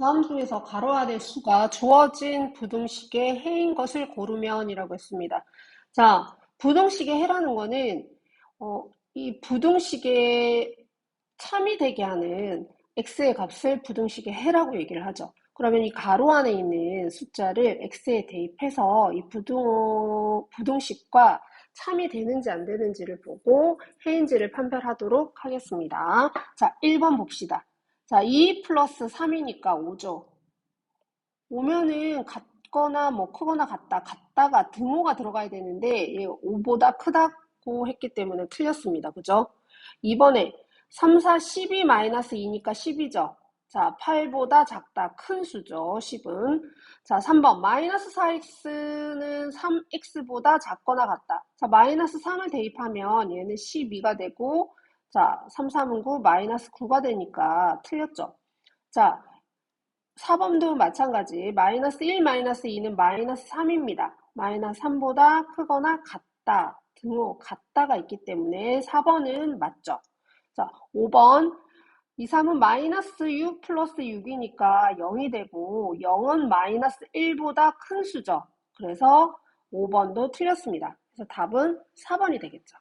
다음 중에서 가로 안의 수가 주어진 부등식의 해인 것을 고르면 이라고 했습니다. 자, 부등식의 해라는 거는 어, 이 부등식의 참이 되게 하는 x의 값을 부등식의 해라고 얘기를 하죠. 그러면 이 가로 안에 있는 숫자를 x에 대입해서 이 부등, 부등식과 참이 되는지 안 되는지를 보고 해인지를 판별하도록 하겠습니다. 자, 1번 봅시다. 자, 2 플러스 3이니까 5죠. 5면은 같거나 뭐 크거나 같다. 같다가 등호가 들어가야 되는데 5보다 크다고 했기 때문에 틀렸습니다. 그죠? 이번에 3, 4, 12 마이너스 2니까 10이죠. 자, 8보다 작다. 큰 수죠. 10은. 자, 3번. 마이너스 4x는 3x보다 작거나 같다. 자, 마이너스 3을 대입하면 얘는 12가 되고 자, 3, 3은 9, 마이너스 9가 되니까 틀렸죠. 자, 4번도 마찬가지. 마이너스 1, 마이너스 2는 마이너스 3입니다. 마이너스 3보다 크거나 같다. 등호 같다가 있기 때문에 4번은 맞죠. 자, 5번. 2, 3은 마이너스 6 플러스 6이니까 0이 되고 0은 마이너스 1보다 큰 수죠. 그래서 5번도 틀렸습니다. 그래서 답은 4번이 되겠죠.